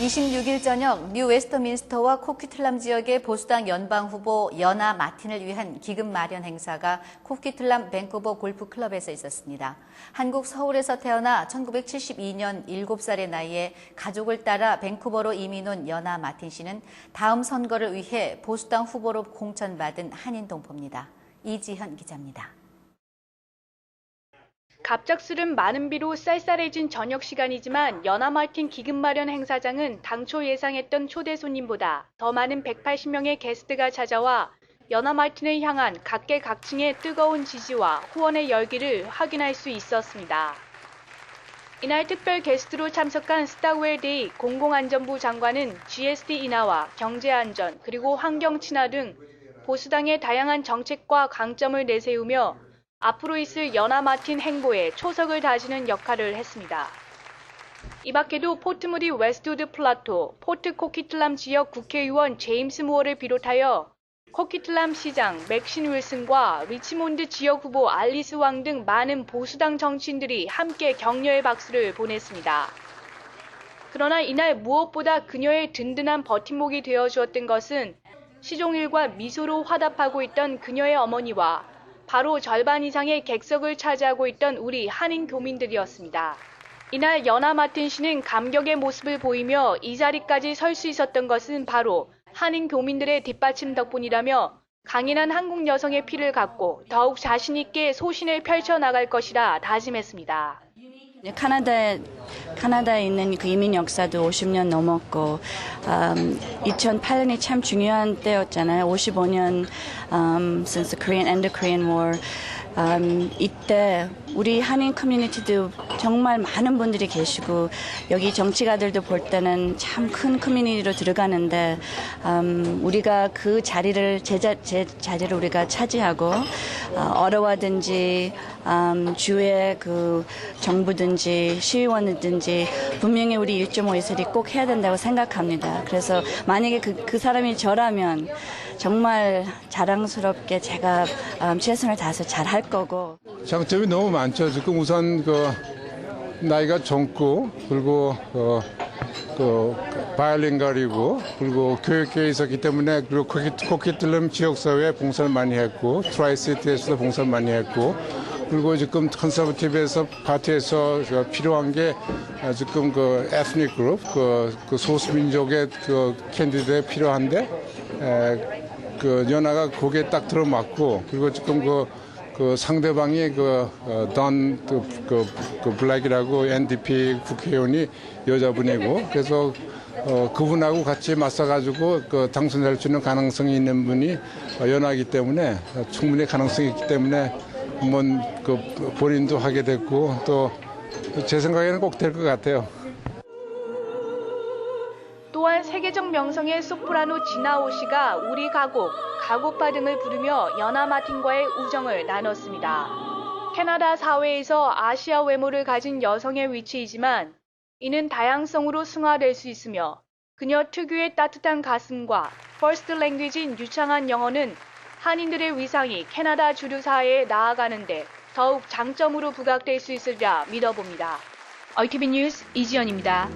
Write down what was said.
26일 저녁 뉴 웨스터민스터와 코퀴틀람 지역의 보수당 연방 후보 연아 마틴을 위한 기금 마련 행사가 코퀴틀람 밴쿠버 골프 클럽에서 있었습니다. 한국 서울에서 태어나 1972년 7살의 나이에 가족을 따라 밴쿠버로 이민 온 연아 마틴 씨는 다음 선거를 위해 보수당 후보로 공천받은 한인 동포입니다. 이지현 기자입니다. 갑작스른 많은 비로 쌀쌀해진 저녁 시간이지만 연하 마틴 기금 마련 행사장은 당초 예상했던 초대 손님보다 더 많은 180명의 게스트가 찾아와 연하 마틴을 향한 각계각층의 뜨거운 지지와 후원의 열기를 확인할 수 있었습니다. 이날 특별 게스트로 참석한 스타웰데이 공공안전부 장관은 GST 인하와 경제안전 그리고 환경 친화 등 보수당의 다양한 정책과 강점을 내세우며 앞으로 있을 연하 마틴 행보에 초석을 다지는 역할을 했습니다. 이 밖에도 포트무디 웨스트우드 플라토, 포트 코키틀람 지역 국회의원 제임스 무어를 비롯하여 코키틀람 시장 맥신 윌슨과 리치몬드 지역 후보 알리스 왕 등 많은 보수당 정치인들이 함께 격려의 박수를 보냈습니다. 그러나 이날 무엇보다 그녀의 든든한 버팀목이 되어 주었던 것은 시종일과 미소로 화답하고 있던 그녀의 어머니와 바로 절반 이상의 객석을 차지하고 있던 우리 한인 교민들이었습니다. 이날 연하 마틴 씨는 감격의 모습을 보이며 이 자리까지 설 수 있었던 것은 바로 한인 교민들의 뒷받침 덕분이라며 강인한 한국 여성의 피를 갖고 더욱 자신 있게 소신을 펼쳐 나갈 것이라 다짐했습니다. 카나다에, 카나다에 있는 그 이민 역사도 50년 넘었고, 음, 2008년이 참 중요한 때였잖아요. 55년, um, since the Korean and the Korean War. 음, 이때 우리 한인 커뮤니티도 정말 많은 분들이 계시고 여기 정치가들도 볼 때는 참 큰 커뮤니티로 들어가는데 음, 우리가 그 자리를 제, 자, 제 자리를 우리가 차지하고 어, 어려워든지 음, 주의 그 정부든지 시의원이든지 분명히 우리 1.5 이슬이 꼭 해야 된다고 생각합니다. 그래서 만약에 그, 그 사람이 저라면 정말 자랑스럽게 제가 음, 최선을 다해서 잘 할 거고 장점이 너무 많죠. 지금 우선 그 나이가 젊고 그리고 그, 그 바이올린 가리고 그리고 교육계에 있었기 때문에 그리고 코키, 코키틀럼 지역사회에 봉사를 많이 했고 트라이시티에서도 봉사를 많이 했고 그리고 지금 컨서버티브에서 파티에서 그 필요한 게 지금 그 에스닉 그룹 그, 그 소수민족의 그 캔디데이 필요한데 에, 그 연하가 거기에 딱 들어맞고 그리고 지금 그, 그 상대방이 그던 그, 그, 그 블랙이라고 NDP 국회의원이 여자분이고 그래서 어, 그분하고 같이 맞서가지고 그 당선될 수 있는 가능성이 있는 분이 연하기 때문에 충분히 가능성이 있기 때문에 한번 그 본인도 하게 됐고 또 제 생각에는 꼭 될 것 같아요. 또한 세계적 명성의 소프라노 지나오 씨가 우리 가곡, 가곡파 등을 부르며 연하 마틴과의 우정을 나눴습니다. 캐나다 사회에서 아시아 외모를 가진 여성의 위치이지만 이는 다양성으로 승화될 수 있으며 그녀 특유의 따뜻한 가슴과 퍼스트 랭귀지인 유창한 영어는 한인들의 위상이 캐나다 주류 사회에 나아가는데 더욱 장점으로 부각될 수 있으리라 믿어봅니다. ITV 뉴스 이지연입니다.